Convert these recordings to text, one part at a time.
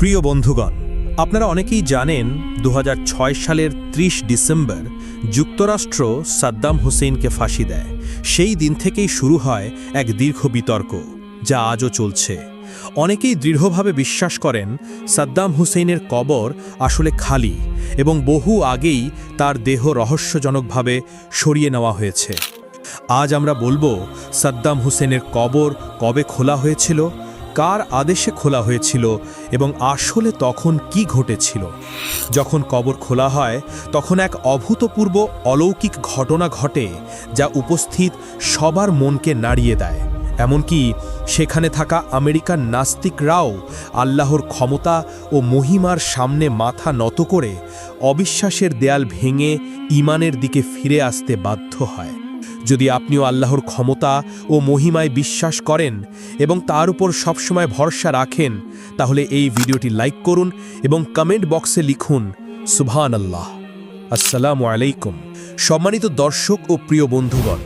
প্রিয় বন্ধুগণ, আপনারা অনেকেই জানেন দু হাজার ছয় সালের ৩০ ডিসেম্বর যুক্তরাষ্ট্র সাদ্দাম হুসেইনকে ফাঁসি দেয়। সেই দিন থেকেই শুরু হয় এক দীর্ঘ বিতর্ক, যা আজও চলছে। অনেকেই দৃঢ়ভাবে বিশ্বাস করেন সাদ্দাম হুসেইনের কবর আসলে খালি এবং বহু আগেই তার দেহ রহস্যজনকভাবে সরিয়ে নেওয়া হয়েছে। আজ আমরা বলব, সাদ্দাম হুসেনের কবর কবে খোলা হয়েছিল কার আদেশে খোলা হয়েছিল এবং আসলে তখন কি ঘটেছিল? যখন কবর খোলা হয়, তখন এক অভূতপূর্ব অলৌকিক ঘটনা ঘটে যা উপস্থিত সবার মনকে নাড়িয়ে দেয়। এমনকি সেখানে থাকা আমেরিকান নাস্তিকরাও আল্লাহর ক্ষমতা ও মহিমার সামনে মাথা নত করে অবিশ্বাসের দেয়াল ভেঙে ইমানের দিকে ফিরে আসতে বাধ্য হয়। যদি আপনিও আল্লাহর ক্ষমতা ও মহিমায় বিশ্বাস করেন এবং তার উপর সবসময় ভরসা রাখেন, তাহলে এই ভিডিওটি লাইক করুন এবং কমেন্ট বক্সে লিখুন সুবহান আল্লাহ আসসালামু আলাইকুম। সম্মানিত দর্শক ও প্রিয় বন্ধুগণ,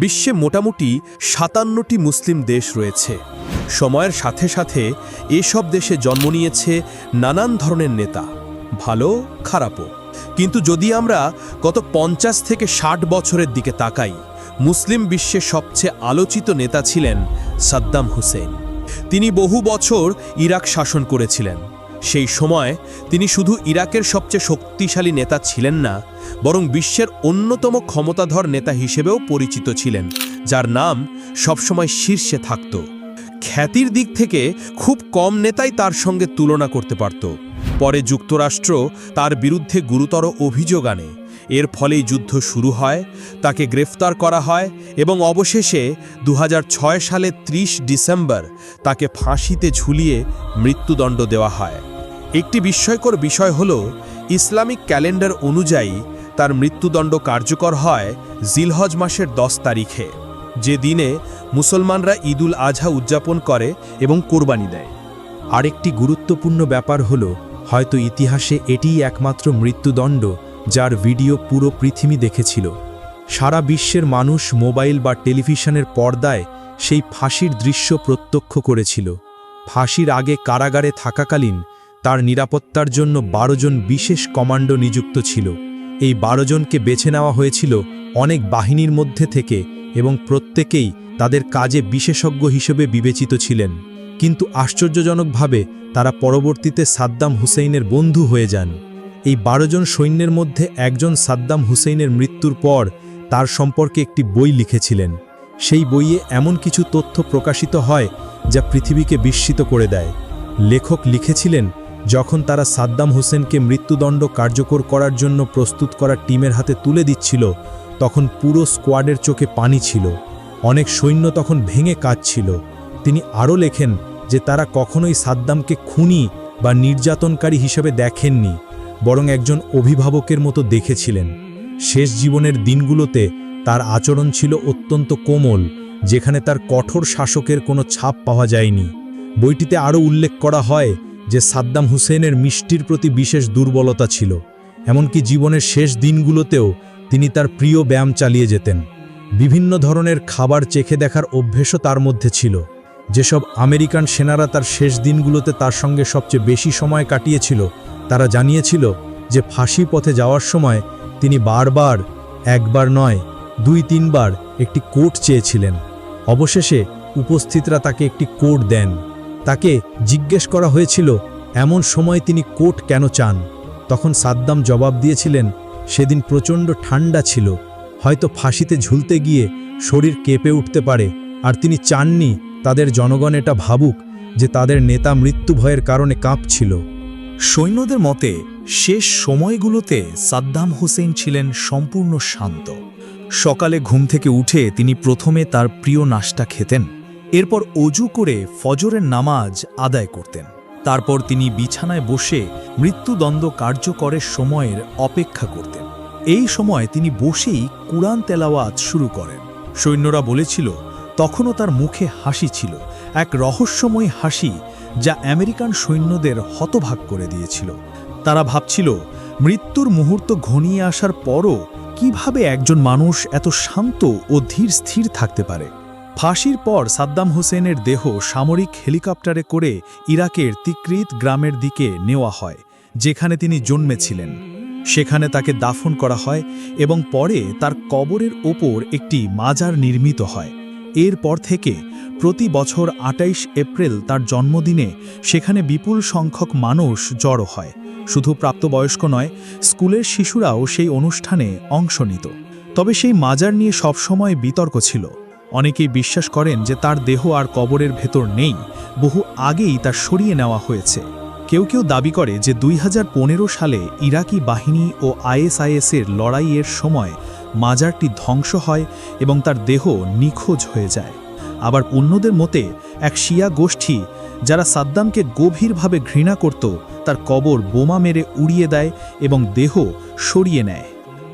বিশ্বে মোটামুটি সাতান্নটি মুসলিম দেশ রয়েছে। সময়ের সাথে সাথে এসব দেশে জন্ম নিয়েছে নানান ধরনের নেতা, ভালো, খারাপও। কিন্তু যদি আমরা গত পঞ্চাশ থেকে ষাট বছরের দিকে তাকাই, মুসলিম বিশ্বে সবচেয়ে আলোচিত নেতা ছিলেন সাদ্দাম হুসেন। তিনি বহু বছর ইরাক শাসন করেছিলেন। সেই সময় তিনি শুধু ইরাকের সবচেয়ে শক্তিশালী নেতা ছিলেন না, বরং বিশ্বের অন্যতম ক্ষমতাধর নেতা হিসেবেও পরিচিত ছিলেন, যার নাম সবসময় শীর্ষে থাকত। খ্যাতির দিক থেকে খুব কম নেতাই তার সঙ্গে তুলনা করতে পারত। পরে যুক্তরাষ্ট্র তার বিরুদ্ধে গুরুতর অভিযোগ আনে। এর ফলেই যুদ্ধ শুরু হয়, তাকে গ্রেফতার করা হয় এবং অবশেষে দু সালে ৩০ ডিসেম্বর তাকে ফাঁসিতে ঝুলিয়ে মৃত্যুদণ্ড দেওয়া হয়। একটি বিস্ময়কর বিষয় হল, ইসলামিক ক্যালেন্ডার অনুযায়ী তার মৃত্যুদণ্ড কার্যকর হয় জিলহজ মাসের দশ তারিখে। যে দিনে মুসলমানরা ঈদুল আজহা উদযাপন করে এবং কোরবানি দেয়। আরেকটি গুরুত্বপূর্ণ ব্যাপার হল হয়তো ইতিহাসে এটিই একমাত্র মৃত্যুদণ্ড যার ভিডিও পুরো পৃথিবী দেখেছিল। সারা বিশ্বের মানুষ মোবাইল বা টেলিভিশনের পর্দায় সেই ফাঁসির দৃশ্য প্রত্যক্ষ করেছিল। ফাঁসির আগে কারাগারে থাকাকালীন তার নিরাপত্তার জন্য বারো জন বিশেষ কমান্ডো নিযুক্ত ছিল। এই বারো জনকে বেছে নেওয়া হয়েছিল অনেক বাহিনীর মধ্যে থেকে এবং প্রত্যেকেই তাদের কাজে বিশেষজ্ঞ হিসেবে বিবেচিত ছিলেন। কিন্তু আশ্চর্যজনকভাবে তারা পরবর্তীতে সাদ্দাম হুসেইনের বন্ধু হয়ে যান। এই জন সৈন্যের মধ্যে একজন সাদ্দাম হুসেইনের মৃত্যুর পর তার সম্পর্কে একটি বই লিখেছিলেন। সেই বইয়ে এমন কিছু তথ্য প্রকাশিত হয় যা পৃথিবীকে বিস্মিত করে দেয়। লেখক লিখেছিলেন, যখন তারা সাদ্দাম হোসেনকে মৃত্যুদণ্ড কার্যকর করার জন্য প্রস্তুত করা টিমের হাতে তুলে দিচ্ছিল, তখন পুরো স্কোয়াডের চোখে পানি ছিল। অনেক সৈন্য তখন ভেঙে কাঁদছিল। তিনি আরও লেখেন যে তারা কখনোই সাদ্দামকে খুনি বা নির্যাতনকারী হিসেবে দেখেননি, বরং একজন অভিভাবকের মতো দেখেছিলেন। শেষ জীবনের দিনগুলোতে তার আচরণ ছিল অত্যন্ত কোমল, যেখানে তার কঠোর শাসকের কোনো ছাপ পাওয়া যায়নি। বইটিতে আরও উল্লেখ করা হয় যে সাদ্দাম হুসেনের মিষ্টির প্রতি বিশেষ দুর্বলতা ছিল, এমনকি জীবনের শেষ দিনগুলোতেও তিনি তার প্রিয় ব্যায়াম চালিয়ে যেতেন। বিভিন্ন ধরনের খাবার চেখে দেখার অভ্যেসও তার মধ্যে ছিল। যেসব আমেরিকান সেনারা তার শেষ দিনগুলোতে তার সঙ্গে সবচেয়ে বেশি সময় কাটিয়েছিল, তারা জানিয়েছিল যে ফাঁসি পথে যাওয়ার সময় তিনি বারবার, একবার নয়, দুই তিনবার একটি কোট চেয়েছিলেন। অবশেষে উপস্থিতরা তাকে একটি কোট দেন। তাকে জিজ্ঞেস করা হয়েছিল, এমন সময় তিনি কোট কেন চান? তখন সাদ্দাম জবাব দিয়েছিলেন, সেদিন প্রচণ্ড ঠান্ডা ছিল। হয়তো ফাঁসিতে ঝুলতে গিয়ে শরীর কেঁপে উঠতে পারে, আর তিনি চাননি। তাদের জনগণ এটা ভাবুক যে তাদের নেতা মৃত্যু ভয়ের কারণে কাঁপছিল। সৈন্যদের মতে, শেষ সময়গুলোতে সাদ্দাম হোসেন ছিলেন সম্পূর্ণ শান্ত। সকালে ঘুম থেকে উঠে তিনি প্রথমে তার প্রিয় নাশটা খেতেন, এরপর অজু করে ফজরের নামাজ আদায় করতেন। তারপর তিনি বিছানায় বসে মৃত্যুদণ্ড কার্যকরের সময়ের অপেক্ষা করতেন। এই সময় তিনি বসেই কুরআন তেলাওয়াত শুরু করেন। সৈন্যরা বলেছিল তখনও তার মুখে হাসি ছিল, এক রহস্যময় হাসি যা আমেরিকান সৈন্যদের হতভাগ করে দিয়েছিল। তারা ভাবছিল, মৃত্যুর মুহূর্ত ঘনিয়ে আসার পরও কীভাবে একজন মানুষ এত শান্ত ও ধীর স্থির থাকতে পারে। ফাঁসির পর সাদ্দাম হোসেনের দেহ সামরিক হেলিকপ্টারে করে ইরাকের তিকৃত গ্রামের দিকে নেওয়া হয়, যেখানে তিনি জন্মেছিলেন। সেখানে তাকে দাফন করা হয় এবং পরে তার কবরের ওপর একটি মাজার নির্মিত হয়। এরপর থেকে প্রতি বছর আটাইশ এপ্রিল তার জন্মদিনে সেখানে বিপুল সংখ্যক মানুষ জড়ো হয়। শুধু প্রাপ্তবয়স্ক নয়, স্কুলের শিশুরাও সেই অনুষ্ঠানে অংশ নিত। তবে সেই মাজার নিয়ে সবসময় বিতর্ক ছিল। অনেকেই বিশ্বাস করেন যে তার দেহ আর কবরের ভেতর নেই, বহু আগেই তা সরিয়ে নেওয়া হয়েছে। কেউ কেউ দাবি করে যে দুই হাজার পনেরো সালে ইরাকি বাহিনী ও আইএসআইএসের লড়াইয়ের সময় মাজারটি ধ্বংস হয় এবং তার দেহ নিখোঁজ হয়ে যায়। আবার অন্যদের মতে, এক শিয়া গোষ্ঠী যারা সাদ্দামকে গভীরভাবে ঘৃণা করত, তার কবর বোমা মেরে উড়িয়ে দেয় এবং দেহ সরিয়ে নেয়।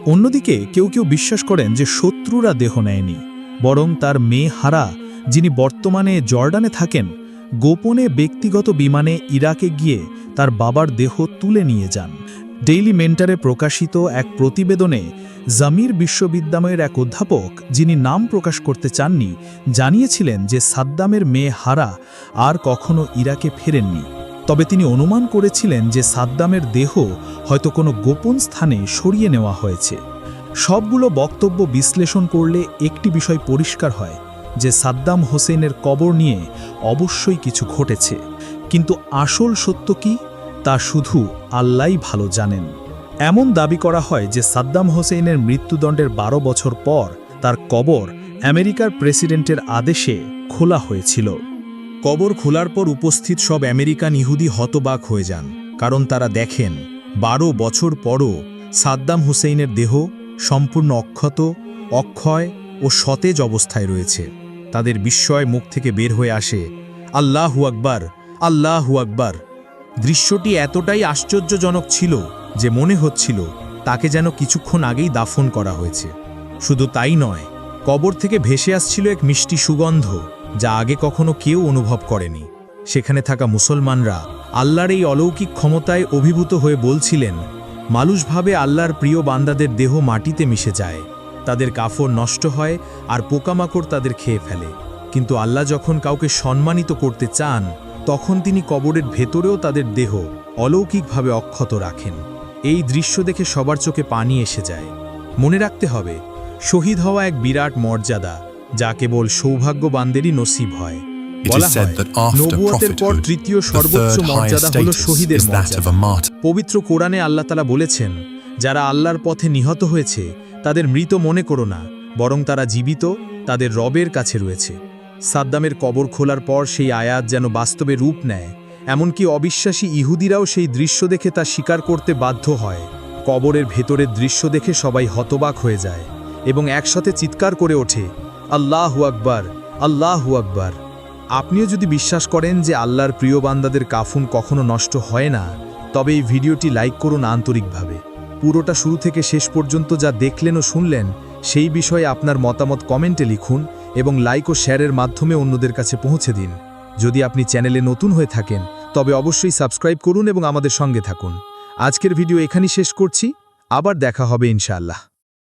অন্যদিকে কেউ কেউ বিশ্বাস করেন যে শত্রুরা দেহ নেয়নি, বরং তার মেয়ে হারা, যিনি বর্তমানে জর্ডানে থাকেন, গোপনে ব্যক্তিগত বিমানে ইরাকে গিয়ে তার বাবার দেহ তুলে নিয়ে যান। ডেইলি মেন্টারে প্রকাশিত এক প্রতিবেদনে জামির বিশ্ববিদ্যালয়ের এক অধ্যাপক, যিনি নাম প্রকাশ করতে চাননি, জানিয়েছিলেন যে সাদ্দামের মেয়ে হারা আর কখনো ইরাকে ফেরেননি। তবে তিনি অনুমান করেছিলেন যে সাদ্দামের দেহ হয়তো কোনো গোপন স্থানে সরিয়ে নেওয়া হয়েছে। সবগুলো বক্তব্য বিশ্লেষণ করলে একটি বিষয় পরিষ্কার হয়, যে সাদ্দাম হোসেনের কবর নিয়ে অবশ্যই কিছু ঘটেছে। কিন্তু আসল সত্য কি? তা শুধু আল্লাহ ভালো জানেন। এমন দাবি করা হয় যে সাদ্দাম হোসেনের মৃত্যুদণ্ডের বারো বছর পর তার কবর আমেরিকার প্রেসিডেন্টের আদেশে খোলা হয়েছিল। কবর খোলার পর উপস্থিত সব আমেরিকান ইহুদি হতবাক হয়ে যান, কারণ তারা দেখেন বারো বছর পরও সাদ্দাম হুসেইনের দেহ সম্পূর্ণ অক্ষত, অক্ষয় ও সতেজ অবস্থায় রয়েছে। তাদের বিস্ময় মুখ থেকে বের হয়ে আসে, আল্লাহু আকবার আল্লাহু আকবার। দৃশ্যটি এতটাই আশ্চর্যজনক ছিল যে মনে হচ্ছিল তাকে যেন কিছুক্ষণ আগেই দাফন করা হয়েছে। শুধু তাই নয়, কবর থেকে ভেসে আসছিল এক মিষ্টি সুগন্ধ যা আগে কখনো কেউ অনুভব করেনি। সেখানে থাকা মুসলমানরা আল্লাহর এই অলৌকিক ক্ষমতায় অভিভূত হয়ে বলছিলেন, মানুষভাবে আল্লাহর প্রিয় বান্দাদের দেহ মাটিতে মিশে যায়। তাদের কাফর নষ্ট হয় আর পোকামাকড় তাদের খেয়ে ফেলে। কিন্তু আল্লাহ যখন কাউকে সম্মানিত করতে চান তখন তিনি কবরের ভেতরেও তাদের দেহ অলৌকিকভাবে অক্ষত রাখেন। এই দৃশ্য দেখে সবার চোখে পানি এসে যায়। মনে রাখতে হবে শহীদ হওয়া এক বিরাট মর্যাদা যা কেবল সৌভাগ্যবানদেরই নসিব হয়। বলা হয় নবুয়তের পর তৃতীয় সর্বোচ্চ মর্যাদা হল শহীদের is that of মর্যাদা। পবিত্র কোরআনে আল্লাহ তালা বলেছেন যারা আল্লাহর পথে নিহত হয়েছে তাদের মৃত মনে করো না বরং তারা জীবিত তাদের রবের কাছে রয়েছে। সাদ্দামের কবর খোলার পর সেই আয়াত যেন বাস্তবে রূপ নেয়, এমনকি অবিশ্বাসী ইহুদিরাও সেই দৃশ্য দেখে তা স্বীকার করতে বাধ্য হয়। কবরের ভেতরের দৃশ্য দেখে সবাই হতবাক হয়ে যায় এবং একসাথে চিৎকার করে ওঠে, আল্লাহু আকবার আল্লাহু আকবার। আপনিও যদি বিশ্বাস করেন যে আল্লাহর প্রিয় বান্দাদের কাফুন কখনো নষ্ট হয় না, তবে এই ভিডিওটি লাইক করুন আন্তরিকভাবে। পুরোটা শুরু থেকে শেষ পর্যন্ত যা দেখলেন ও শুনলেন, সেই বিষয়ে আপনার মতামত কমেন্টে লিখুন এবং লাইক ও শেয়ারের মাধ্যমে অন্যদের কাছে পৌঁছে দিন। যদি আপনি চ্যানেলে নতুন হয়ে থাকেন, তবে অবশ্যই সাবস্ক্রাইব করুন এবং আমাদের সঙ্গে থাকুন। আজকের ভিডিও এখানেই শেষ করছি। আবার দেখা হবে ইনশাআল্লাহ।